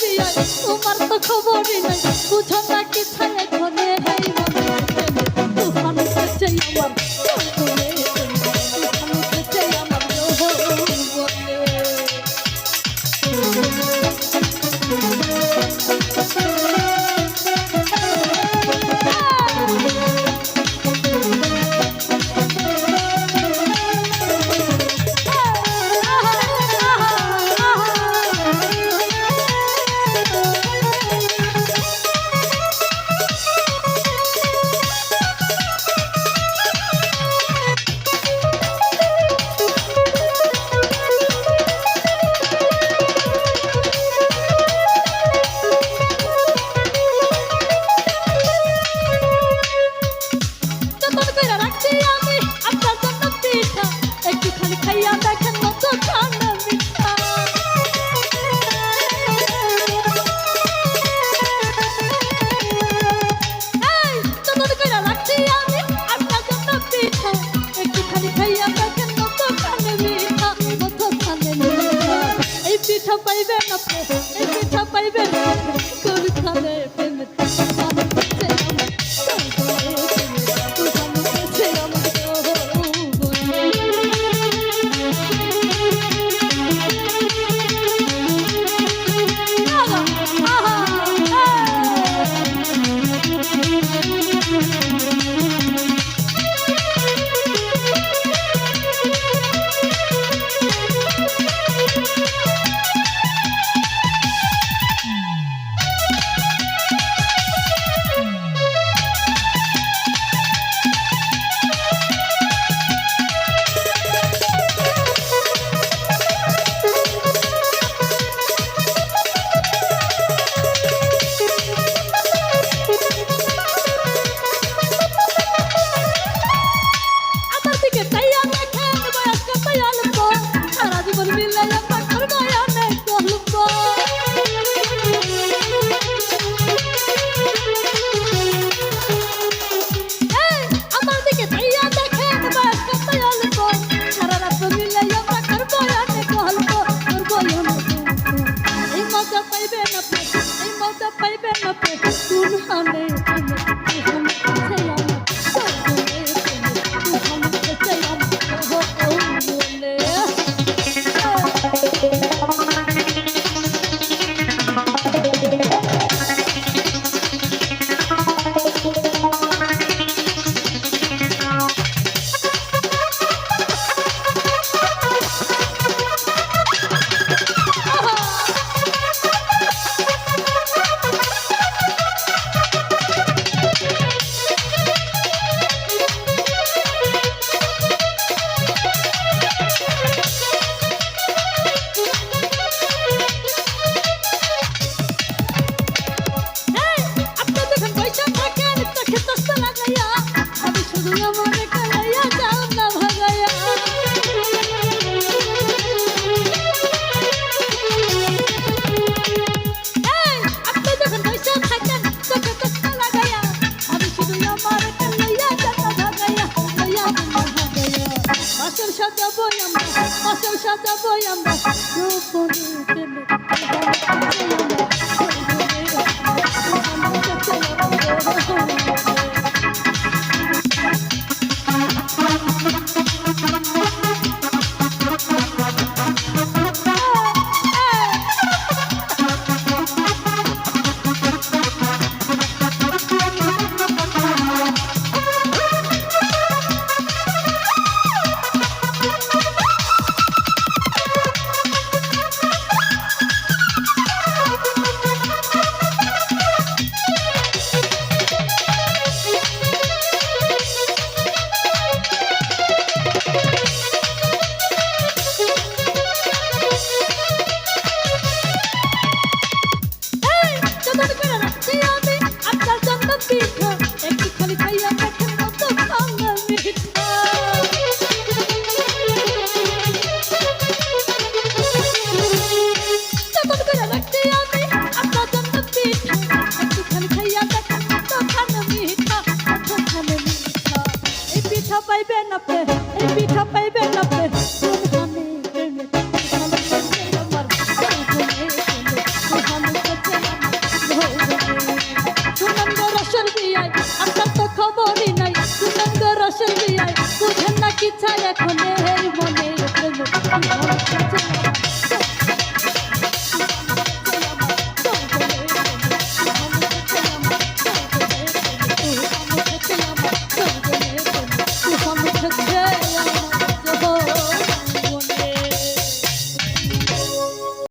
বিয়ে তোমার তো খবরই নাই। বুঝো না কি ছায় ঘরে আমার up. সাজাবো আমরা, happy.